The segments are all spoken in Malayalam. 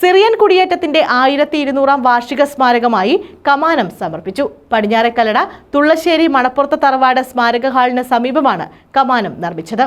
സിറിയൻ കുടിയേറ്റത്തിന്റെ ആയിരത്തി ഇരുന്നൂറാം വാർഷിക സ്മാരകമായി കമാനം സമർപ്പിച്ചു. പടിഞ്ഞാറക്കല്ലട തുള്ളശ്ശേരി മണപ്പുറത്ത് തറവാട് സ്മാരക ഹാളിന് സമീപമാണ് കമാനം നിർമ്മിച്ചത്.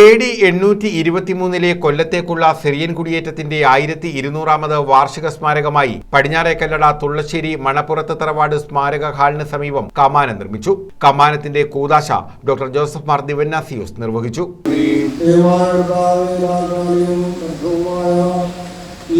എ ഡി എണ്ണൂറ്റി ഇരുപത്തിമൂന്നിലെ കൊല്ലത്തേക്കുള്ള സിറിയൻ കുടിയേറ്റത്തിന്റെ ആയിരത്തി ഇരുന്നൂറാമത് വാർഷിക സ്മാരകമായി പടിഞ്ഞാറേക്കല്ലട തുള്ളശ്ശേരി മണപ്പുറത്ത് തറവാട് സ്മാരക ഹാളിന് സമീപം കമാനം നിർമ്മിച്ചു. കമാനത്തിന്റെ കൂതാശ ഡോക്ടർ ജോസഫ് മാർ ദിവന്നാസിയോസ് നിർവഹിച്ചു. ദൈവാനുഭാവിയും കർത്തവുമായ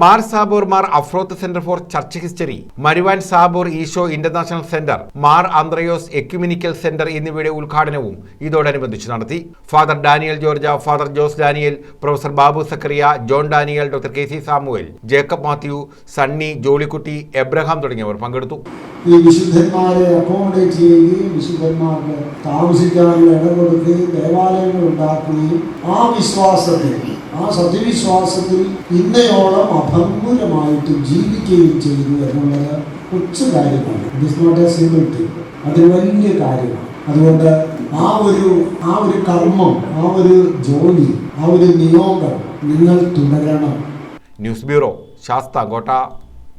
Mar Sabor Mar Aphroth centre for church history മരുവാൻ Sabor Isho international centre Mar Andreos ecumenical centre എന്നിവയുടെ ഉദ്ഘാടനവും ഇതോടനുബന്ധിച്ച് നടത്തി. Father Daniel George father Jose Daniel professor Babu Zacharia John Daniel doctor K C Samuel Jacob Mathew Sunny Jollykutty Abraham തുടങ്ങിയവർ പങ്കെടുത്തു. ഈ വിശുദ്ധന്മാരെ അക്കോമഡേറ്റ് ചെയ്യുകയും വിശുദ്ധന്മാർക്ക് താമസിക്കാനുള്ള ഇടം കൊടുക്കുകയും ദേവാലയങ്ങൾ ഉണ്ടാക്കുകയും ആ വിശ്വാസത്തിൽ ആ സത്യവിശ്വാസത്തിൽ ഇന്നയോളം അഭംഗുരമായിട്ട് ജീവിക്കുകയും ചെയ്തു എന്നുള്ളത് കൊച്ചു കാര്യമാണ്. It not a simple thing അത് വലിയ കാര്യമാണ്. അതുകൊണ്ട് ആ ഒരു ആ ഒരു കർമ്മം ആ ഒരു ജോലി ആ ഒരു നിയോഗം നിങ്ങൾ തുടരണം. News bureau Sasthamcotta.